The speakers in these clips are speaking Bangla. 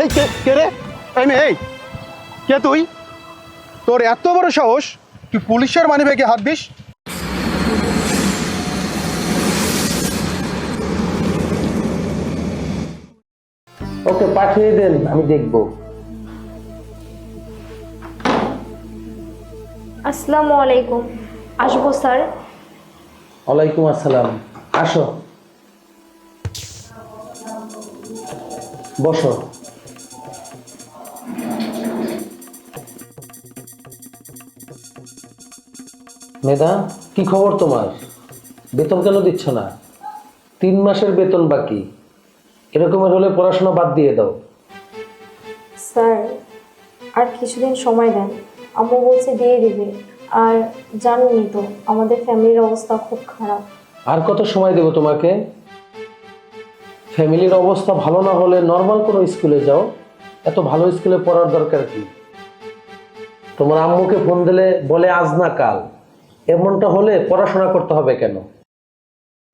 এই কে কে রে? এই মেয়ে এই। কে তুই? তোর এত বড় সাহস তুই পুলিশের মানি ব্যাগে হাত দিস? ওকে পাঠিয়ে দেন আমি দেখব। আসসালামু আলাইকুম। আসব স্যার? ওয়ালাইকুম আসসালাম। আসো। বসো। মেধা কি খবর তোমার? বেতন কেন দিচ্ছ না? তিন মাসের বেতন বাকি। এরকমের হলে পড়াশোনা বাদ দিয়ে দাও। স্যার আর কিছুদিন সময় দেন। আম্মু বলছে দিয়ে দিবে। আর জানেনই তো আমাদের ফ্যামিলির অবস্থা খুব খারাপ। আর কত সময় দেবো তোমাকে? ফ্যামিলির অবস্থা ভালো না হলে নর্মাল কোনো স্কুলে যাও। এত ভালো স্কুলে পড়ার দরকার কি? তোমার আম্মুকে ফোন দিলে বলে আজ না কাল। এমনটা হলে পড়াশোনা করতে হবে কেন?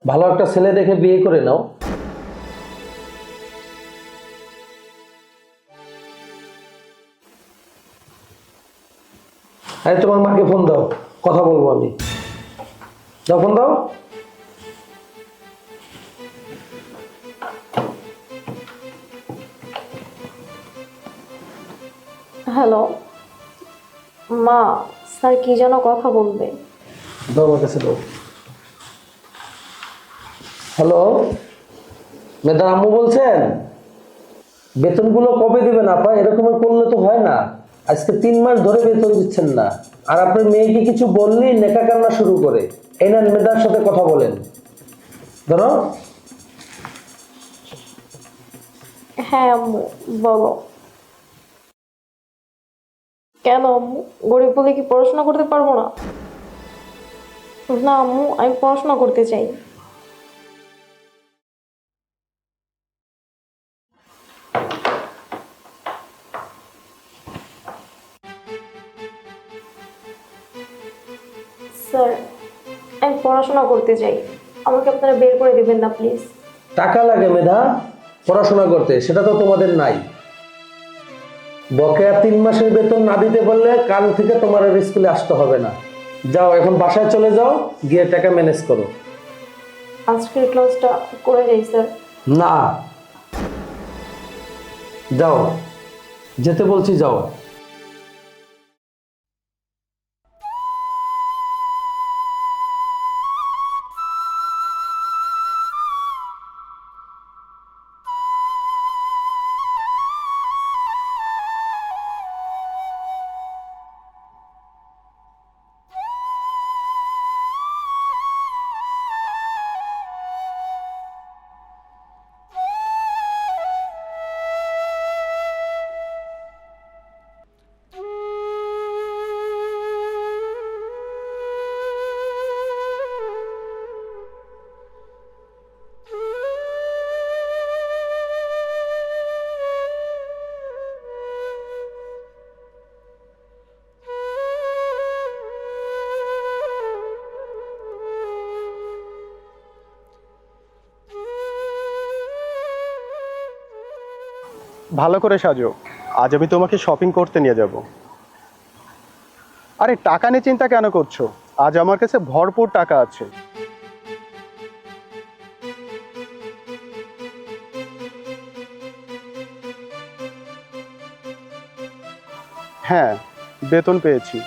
ভালো একটা ছেলে দেখে বিয়ে করে নাও। আরে তোমার মাকে ফোন দাও, কথা বলব আমি। দাও, ফোন দাও। হ্যালো, মা, স্যার কি যেন কথা বলবে? দাও কাছে দাও। হ্যালো মেদার আম্মু বলছেন, বেতনগুলো কবে দেবেন আপা? এরকম করলে তো হয় না। আজকে তিন মাস ধরে বেতন দিচ্ছেন না। আর আপনার মেয়েকে কিছু বললেই নেকা কান্না শুরু করে। এই নেন মেদার সাথে কথা বলেন। ধরো। হ্যাঁ বলো। কেন গরিব বলে কি পড়াশোনা করতে পারব না? না, আম্মু, আমি পড়াশোনা করতে চাই। স্যার, আমি পড়াশোনা করতে চাই। আমাকে আপনারা বের করে দেবেন না, প্লিজ। টাকা লাগে মেধা, পড়াশোনা করতে, সেটা তো তোমাদের নাই। বকেয়া তিন মাসের বেতন না দিতে বললে কাল থেকে তোমার স্কুলে আসতে হবে না। যাও এখন বাসায় চলে যাও গিয়ে টাকা ম্যানেজ করো। আজকের ক্লাসটা করে যাই স্যার না। যাও। যেতে বলছি যাও। ভালো করে সাজো। আজ আমি তোমাকে শপিং করতে নিয়ে যাব। আরে, টাকা নিয়ে চিন্তা কেন করছ? আজ আমার কাছে ভরপুর টাকা আছে। হ্যাঁ বেতন পেয়েছি।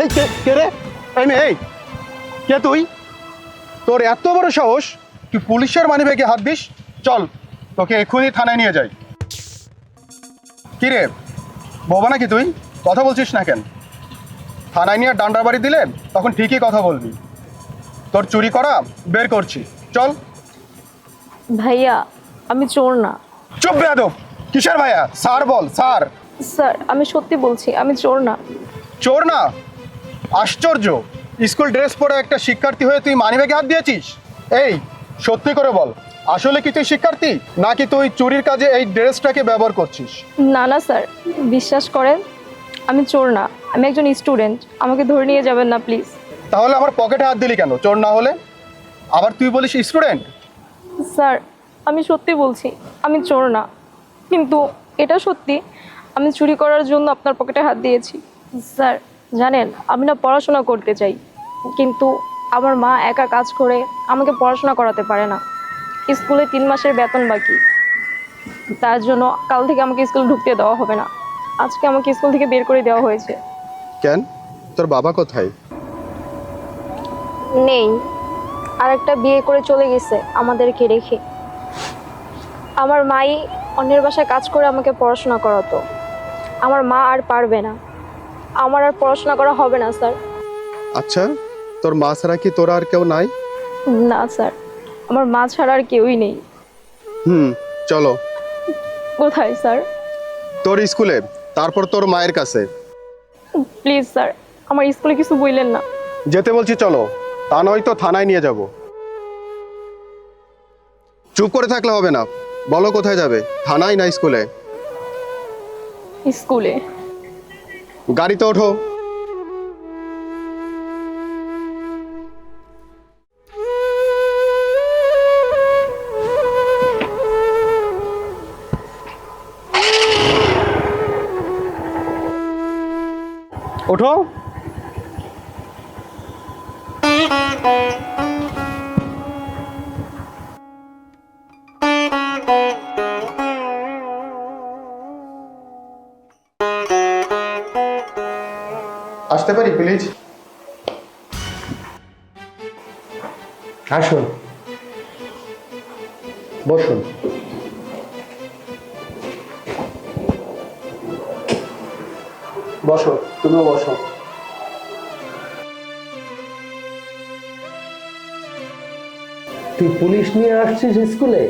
এই কে কে রে? এই মেয়ে এই। কে তুই? তোর এত বড় সাহস তুই পুলিশের মানি ব্যাগে হাত দিস? চল তোকে এক্ষুনি থানায় নিয়ে যাই। কি রে? বোবা নাকি তুই? কথা বলছিস না কেন? থানায় নিয়ে ডান্ডা বাড়ি দিলে তখন ঠিকই কথা বলবি। তোর চুরি করা বের করছি। চল। ভাইয়া আমি চোর না। চুপ বেয়াদব কিসের ভাইয়া? স্যার বল স্যার। স্যার আমি সত্যি বলছি আমি চোর না। চোর না? আশ্চর্য। স্কুল ড্রেস পরে একটা শিক্ষার্থী হয়ে তুই মানিব্যাগে হাত দিয়েছিস? এই সত্যি করে বল আসলে কি তুই শিক্ষার্থী? নাকি তুই চুরির কাজে এই ড্রেসটাকে ব্যবহার করছিস? না না স্যার। বিশ্বাস করেন আমি চোর না। আমি একজন স্টুডেন্ট। আমাকে ধরে নিয়ে যাবেন না প্লিজ। তাহলে আমার পকেটে হাত দিলি কেন? চোর না হলে? আবার তুই বলিস স্টুডেন্ট? স্যার আমি সত্যি বলছি আমি চোর না। কিন্তু এটা সত্যি আমি চুরি করার জন্য আপনার পকেটে হাত দিয়েছি। স্যার জানেন আমি না পড়াশোনা করতে চাই কিন্তু আমার মা একা কাজ করে আমাকে পড়াশোনা করাতে পারে না। স্কুলে তিন মাসের বেতন বাকি। তার জন্য কাল থেকে আমাকে স্কুল ঢুকতে দেওয়া হবে না। আজকে আমাকে স্কুল থেকে বের করে দেওয়া হয়েছে। কেন? তোর বাবা কোথায়? নেই। আর একটা বিয়ে করে চলে গেছে আমাদেরকে রেখে। আমার মাই অন্যের বাসায় কাজ করে আমাকে পড়াশোনা করাতো। আমার মা আর পারবে না। আমার আর পড়াশোনা করা হবে না স্যার। আচ্ছা তোর মা ছাড়া কি তোর আর কেউ নাই? না স্যার। আমার মা ছাড়া আর কেউই নেই। হুম চলো। কোথায় স্যার? তোর স্কুলে তারপর তোর মায়ের কাছে। প্লিজ স্যার আমার স্কুলে কিছু বললেন না। যেতে বলছি চলো। তা নয় তো থানায় নিয়ে যাব। চুপ করে থাকলে হবে না। বলো কোথায় যাবে? থানায় না স্কুলে? স্কুলে। গাড়িতে ওঠো। ওঠো। আসতে পারি প্লিজ আসুন। বসুন। বসো তুমিও বসো। তুই পুলিশ নিয়ে আসছিস স্কুলে?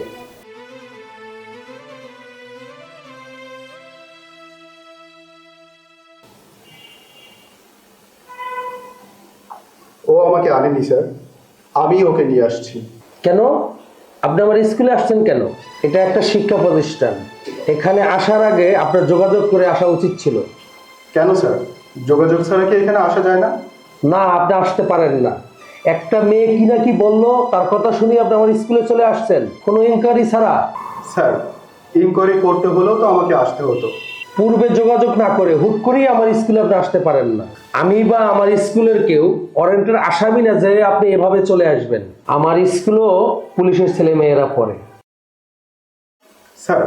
স্যার আমি ওকে নিয়ে আসছি। কেন? আপনি আমার স্কুলে আসছেন কেন? এটা একটা শিক্ষা প্রতিষ্ঠান। এখানে আসার আগে আপনার যোগাযোগ করে আসা উচিত ছিল। কেন স্যার? যোগাযোগ ছাড়া কি এখানে আসা যায় না? না আপনি আসতে পারেন না। একটা মেয়ে কি না কি বলল তার কথা শুনে আপনি আমার স্কুলে চলে আসছেন। কোনো ইনকোয়ারি ছাড়া। স্যার ইনকোয়ারি করতে হলেও তো আমাকে আসতে হতো। পূর্বে যোগাযোগ না করে হুট করেই আমার স্কুলে আপনি আসতে পারেন না। আমি বা আমার স্কুলের কেউ ওয়ারেন্টের আসামি না যে আপনি এভাবে চলে আসবেন। আমার স্কুলেও পুলিশের ছেলে মেয়েরা পড়ে। স্যার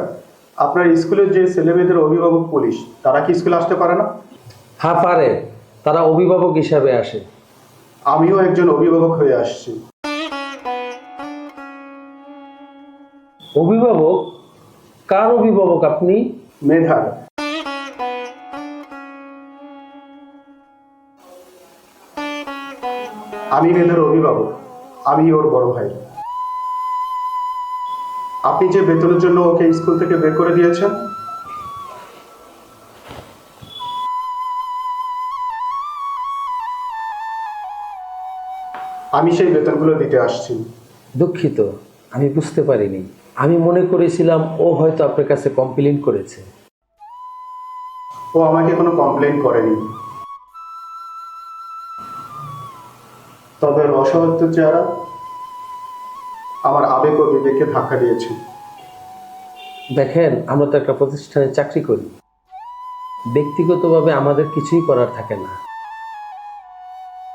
আপনার স্কুলের যে ছেলেমেয়েদের অভিভাবক পুলিশ তারা কি স্কুলে আসতে পারে না? হ্যাঁ পারে। তারা অভিভাবক হিসাবে আসে। আমিও একজন অভিভাবক হয়ে আসছি। অভিভাবক? কার অভিভাবক আপনি? মেধার আমি মেধার অভিভাবক আমি ওর বড় ভাই। আপনি যে বেতনের জন্য ওকে স্কুল থেকে বের করে দিয়েছেন? আমি সেই বেতনগুলো দিতে আসছি। দুঃখিত আমি বুঝতে পারিনি। আমি মনে করেছিলাম ও হয়তো আপনার কাছে কমপ্লেন করেছে। ও আমাকে কোনো কমপ্লেন করেনি। তবে রসহত্য চেহারা আমার আবেগ ও বিবেককে ধাক্কা দিয়েছে। দেখেন আমরা তো একটা প্রতিষ্ঠানে চাকরি করি। ব্যক্তিগতভাবে আমাদের কিছুই করার থাকে না।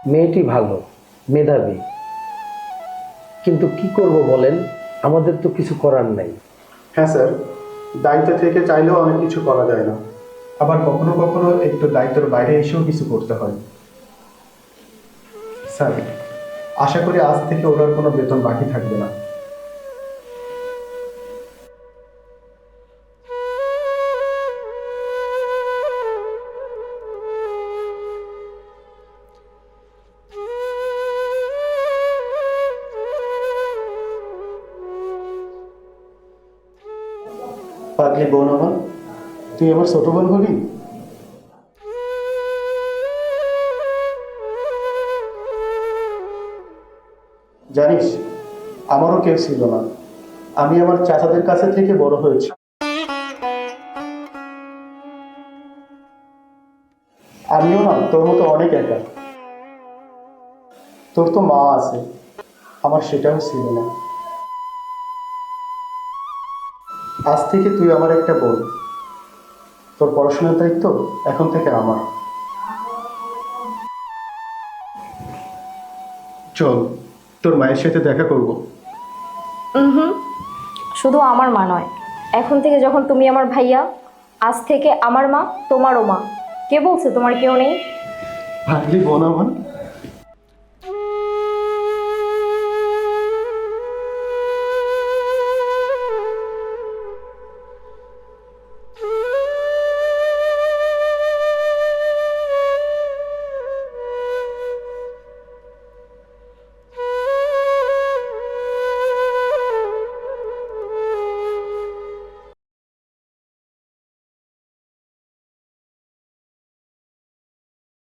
মেয়েটি ভালো মেধাবী। কিন্তু কি করব বলেন? আমাদের তো কিছু করার নাই। হ্যাঁ স্যার দায়িত্ব থেকে চাইলেও অনেক কিছু করা যায় না। আবার কখনো কখনো একটু দায়িত্বের বাইরে এসেও কিছু করতে হয়। স্যার, আশা করি আজ থেকে ওনার কোনো বেতন বাকি থাকবে না। পাগলি বোন আমার, তুই আমার ছোট বোন হবি? জানিস, আমারও কেউ ছিল না। আমি আমার চাচাদের কাছে থেকে বড় হয়েছি। আমিও না, তোর মতো অনেক একা। তোর তো মা আছে, আমার সেটাও ছিল না। আজ থেকে তুই আমার একটা বোন। তোর পড়াশোনার দায়িত্ব এখন থেকে আমার। চল। তোর মায়ের সাথে দেখা করব। হুম শুধু আমার মা নয়। এখন থেকে যখন তুমি আমার ভাইয়া আজ থেকে আমার মা তোমারও মা। কে বলছে তোমার কেউ নেই? ভাগলি বোন আমার